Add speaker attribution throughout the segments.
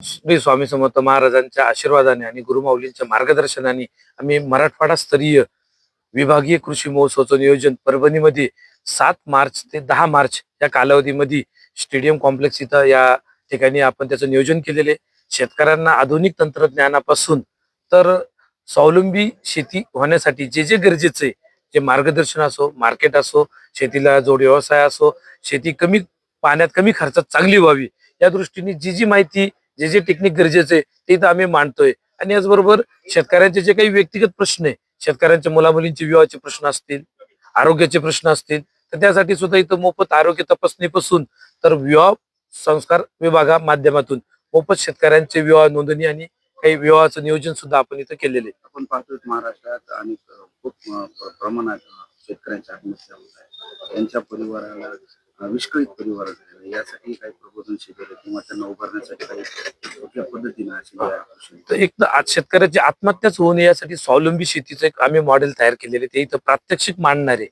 Speaker 1: श्री स्वामी समर्थ महाराजांच्या आशीर्वादाने आणि गुरुमाऊलींच्या मार्गदर्शनाने आम्ही मराठवाडा स्तरीय विभागीय कृषी महोत्सवाचं नियोजन परभणीमध्ये सात मार्च ते दहा मार्च या कालावधीमध्ये स्टेडियम कॉम्प्लेक्स इथं या ठिकाणी आपण त्याचं नियोजन केलेले. शेतकऱ्यांना आधुनिक तंत्रज्ञानापासून तर स्वावलंबी शेती होण्यासाठी जे जे गरजेचे आहे, जे मार्गदर्शन असो मार्केट असो शेतीला जोड व्यवसाय असो शेती कमी पाण्यात कमी खर्चात चांगली व्हावी या दृष्टीने जी जी माहिती जे जे टेक्निक गरजेचे आहे, ते इथं आम्ही मांडतोय. आणि याचबरोबर शेतकऱ्यांचे जे काही व्यक्तिगत प्रश्न आहे शेतकऱ्यांच्या मुलामुलींचे विवाहाचे प्रश्न असतील आरोग्याचे प्रश्न असतील तर त्यासाठी सुद्धा इथं मोफत आरोग्य तपासणीपासून तर विवाह संस्कार विभागा माध्यमातून मोफत शेतकऱ्यांचे विवाह नोंदणी आणि काही विवाहाचं नियोजन सुद्धा आपण इथं केलेले
Speaker 2: आपण पाहतो महाराष्ट्रात आणि खूप प्रमाणात शेतकऱ्यांच्या आत्महत्या होत आहेत. त्यांच्या परिवाराला विस्कळीत परिवार यासाठी काही प्रबोधन शिबिर किंवा त्यांना उभारण्यासाठी काही कुठल्या पद्धतीने अशी
Speaker 1: तर एक तर आज शेतकऱ्याची आत्महत्याच होऊ नये यासाठी स्वावलंबी शेतीचं एक आम्ही मॉडेल तयार केलेले ते इथं प्रात्यक्षिक मांडणारे.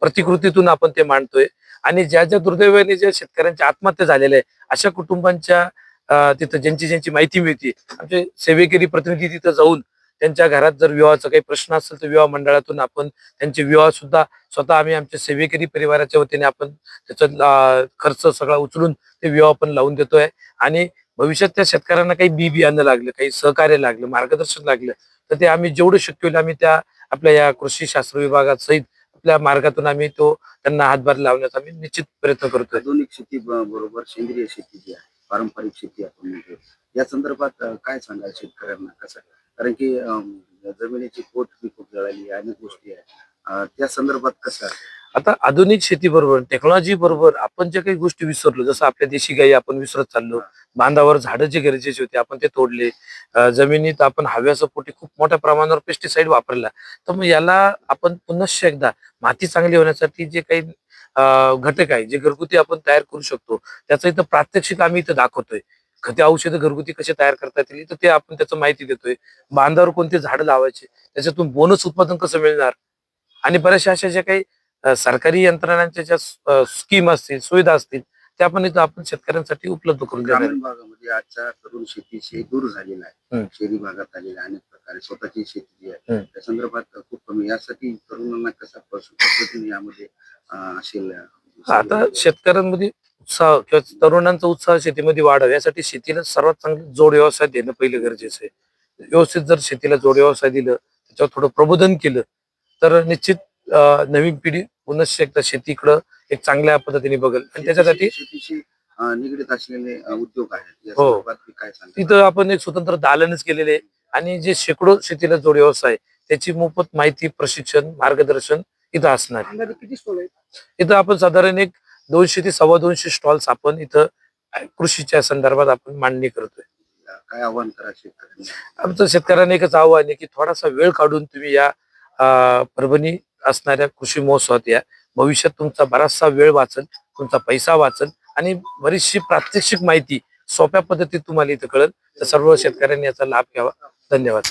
Speaker 1: प्रतिकृतीतून आपण ते मांडतोय. आणि ज्या ज्या दुर्दैवाने ज्या शेतकऱ्यांच्या आत्महत्या झालेल्या आहे अशा कुटुंबांच्या तिथं ज्यांची ज्यांची माहिती मिळते आमचे सेवेकरी प्रतिनिधी तिथं जाऊन त्यांच्या घरात जर विवाहाचा काही प्रश्न असेल तर विवाह मंडळातून आपण त्यांचे विवाह सुद्धा स्वतः आम्ही आमच्या सेवेकरी परिवाराच्या वतीने आपण त्याचा खर्च सगळा उचलून ते विवाह पण लावून देतोय. आणि भविष्यात त्या शेतकऱ्यांना काही बी बियाणं लागलं काही सहकार्य लागलं मार्गदर्शन लागलं तर ते आम्ही जेवढं शक्य होईल आम्ही त्या आपल्या या कृषी शास्त्र विभागात सहित आपल्या मार्गातून आम्ही तो त्यांना हातभार लावण्याचा आम्ही निश्चित प्रयत्न करतोय.
Speaker 2: आधुनिक शेती बरोबर सेंद्रिय शेती जी आहे पारंपरिक शेती आपण म्हणतो. या संदर्भात काय सांगाल शेतकऱ्यांना? कसं? कारण की जमिनीची पोत बी खूप जळाली आहे, अनेक गोष्टी आहेत. त्या संदर्भात कसं?
Speaker 1: आता आधुनिक शेती बरोबर टेक्नॉलॉजी बरोबर आपण ज्या काही गोष्टी विसरलो जसं आपल्या देशी गायी आपण विसरत चाललो बांधावर झाडं जे गरजेचे होते आपण ते तोडले. जमिनीत आपण हव्याचं पोटी खूप मोठ्या प्रमाणावर पेस्टिसाइड वापरला. तर मग याला आपण पुनश्च एकदा माती चांगली होण्यासाठी जे काही घटक आहे जे घरगुती आपण तयार करू शकतो त्याचं इथं प्रात्यक्षिक आम्ही इथं दाखवतोय खते औषधं घरगुती कसे तयार करता येतील तर ते आपण त्याचं माहिती देतोय बांधावर कोणते झाडं लावायचे त्याच्यातून बोनस उत्पादन कसं मिळणार आणि बऱ्याचशा अशा ज्या काही सरकारी यंत्रणांच्या ज्या स्कीम असतील सुविधा असतील त्या पण इथं आपण शेतकऱ्यांसाठी उपलब्ध करून.
Speaker 2: ग्रामीण भागामध्ये आजच्या तरुण शेतीशी दूर झालेला आहे. शहरी भागात आलेला आहे अनेक प्रकारे स्वतःची शेती जी आहे. त्या संदर्भात खूप कमी यासाठी तरुणांना कसा पस- पद्धतीने यामध्ये असेल.
Speaker 1: आता शेतकऱ्यांमध्ये उत्साह किंवा तरुणांचा उत्साह शेतीमध्ये वाढावा यासाठी शेतीला सर्वात चांगलं जोड व्यवसाय देणं पहिलं गरजेचं आहे. व्यवस्थित जर शेतीला जोड व्यवसाय दिलं त्याच्यावर थोडं प्रबोधन केलं तर निश्चित नवीन पिढी पुनश्च एकदा शेतीकडं एक चांगल्या पद्धतीने बघेल. आणि त्याच्यासाठी
Speaker 2: निगडीत असलेले उद्योग आहेत.
Speaker 1: हो. तिथं आपण एक स्वतंत्र दालनच केलेले आहे. आणि जे शेकडो शेतीला जोड व्यवसाय त्याची मोफत माहिती प्रशिक्षण मार्गदर्शन इथं असणार. आहे.
Speaker 3: किती स्टॉल आहेत?
Speaker 1: इथं आपण साधारण एक दोनशे ते सव्वा दोनशे स्टॉल्स आपण इथं कृषीच्या संदर्भात आपण मांडणी करतोय.
Speaker 2: काय आव्हान करा शेतकऱ्यांना?
Speaker 1: आमचं शेतकऱ्यांना एकच आव्हान आहे की थोडासा वेळ काढून तुम्ही या अं, परभणी असणाऱ्या कृषी महोत्सवात या. भविष्यात तुमचा बराचसा वेळ वाचल तुमचा पैसा वाचल आणि बरीचशी प्रात्यक्षिक माहिती सोप्या पद्धतीत तुम्हाला इथं कळेल. तर सर्व शेतकऱ्यांनी याचा लाभ घ्यावा. धन्यवाद.